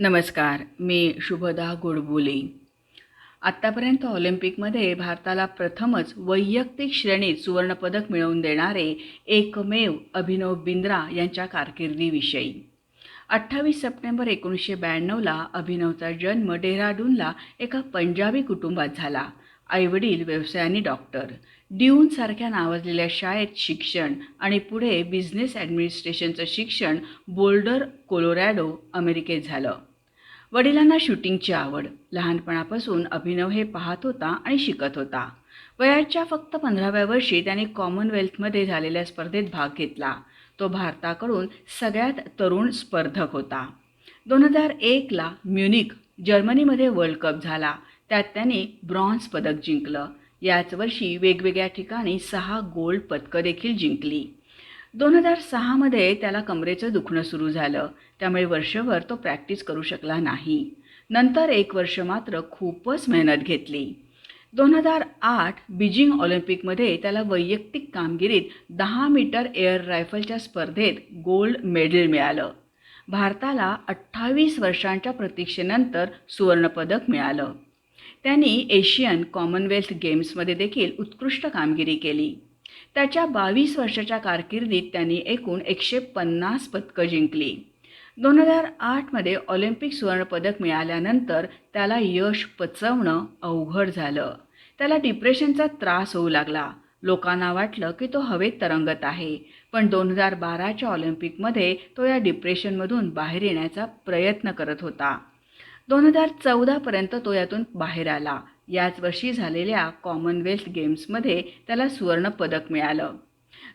नमस्कार मी शुभदा गोडबोले. आत्तापर्यंत ऑलिम्पिकमध्ये भारताला प्रथमच वैयक्तिक श्रेणीत सुवर्णपदक मिळवून देणारे एकमेव अभिनव बिंद्रा यांच्या कारकिर्दीविषयी. अठ्ठावीस सप्टेंबर एकोणीसशे ब्याण्णवला अभिनवचा जन्म डेहराडूनला एका पंजाबी कुटुंबात झाला. आईवडील व्यवसायाने डॉक्टर. ड्यूनसारख्या नावाजलेल्या शाळेत शिक्षण आणि पुढे बिझनेस ॲडमिनिस्ट्रेशनचं शिक्षण बोल्डर कोलोरॅडो अमेरिकेत झालं. वडिलांना शूटिंगची आवड. लहानपणापासून अभिनव हे पाहत होता आणि शिकत होता. वयाच्या फक्त पंधराव्या वर्षी त्याने कॉमनवेल्थमध्ये झालेल्या स्पर्धेत भाग घेतला. तो भारताकडून सगळ्यात तरुण स्पर्धक होता. दोन हजार एकला म्युनिक जर्मनीमध्ये वर्ल्ड कप झाला. त्यात त्याने ब्रॉन्झ पदक जिंकलं. याच वर्षी वेगवेगळ्या ठिकाणी सहा गोल्ड पदकं देखील जिंकली. दोन हजार सहामध्ये त्याला कमरेचं दुखणं सुरू झालं. त्यामुळे वर्षभर तो प्रॅक्टिस करू शकला नाही. नंतर एक वर्ष मात्र खूपच मेहनत घेतली. दोन हजार आठ बीजिंग ऑलिम्पिकमध्ये त्याला वैयक्तिक कामगिरीत दहा मीटर एअर रायफलच्या स्पर्धेत गोल्ड मेडल मिळालं. भारताला अठ्ठावीस वर्षांच्या प्रतीक्षेनंतर सुवर्णपदक मिळालं. त्यांनी एशियन कॉमनवेल्थ गेम्समध्ये देखील उत्कृष्ट कामगिरी केली. त्याच्या बावीस वर्षाच्या कारकिर्दीत त्यांनी एकूण एकशे पन्नास पदकं जिंकली. दोन हजार आठमध्ये ऑलिम्पिक सुवर्णपदक मिळाल्यानंतर त्याला यश पचवणं अवघड झालं. त्याला डिप्रेशनचा त्रास होऊ लागला. लोकांना वाटलं की तो हवेत तरंगत आहे. पण दोन हजार बाराच्या ऑलिम्पिकमध्ये तो या डिप्रेशनमधून बाहेर येण्याचा प्रयत्न करत होता. दोन हजार चौदापर्यंत तो यातून बाहेर आला. याच वर्षी झालेल्या कॉमनवेल्थ गेम्समध्ये त्याला सुवर्णपदक मिळालं.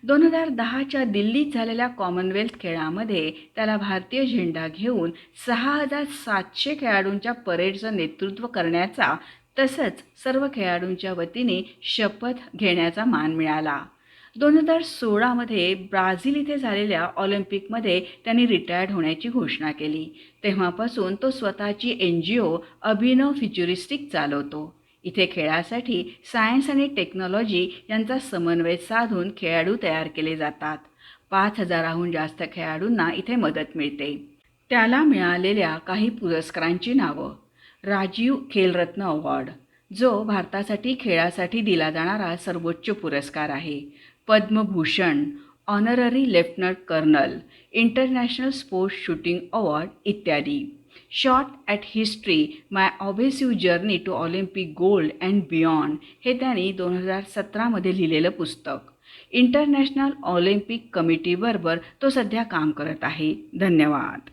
दोन हजार दहाच्या दिल्लीत झालेल्या कॉमनवेल्थ खेळामध्ये त्याला भारतीय झेंडा घेऊन सहा हजार सातशे खेळाडूंच्या परेडचं नेतृत्व करण्याचा तसंच सर्व खेळाडूंच्या वतीने शपथ घेण्याचा मान मिळाला. दोन हजार सोळामध्ये ब्राझील इथे झालेल्या ऑलिम्पिकमध्ये त्यांनी रिटायर्ड होण्याची घोषणा केली. तेव्हापासून तो स्वतःची एन जी ओ अभिनव फ्युचरिस्टिक चालवतो. इथे खेळासाठी सायन्स आणि टेक्नॉलॉजी यांचा समन्वय साधून खेळाडू तयार केले जातात. पाच हजाराहून जास्त खेळाडूंना इथे मदत मिळते. त्याला मिळालेल्या काही पुरस्कारांची नावं. राजीव खेलरत्न अवॉर्ड जो भारतासाठी खेळासाठी दिला जाणारा सर्वोच्च पुरस्कार आहे. Padma Bhushan honorary lieutenant colonel international sports shooting award इत्यादी. Shot at history my obsessive journey to Olympic gold and beyond हे त्यांनी दोन हजार सतरामध्ये लिहिलेलं पुस्तक. इंटरनॅशनल ऑलिम्पिक कमिटीबरोबर तो सध्या काम करत आहे. धन्यवाद.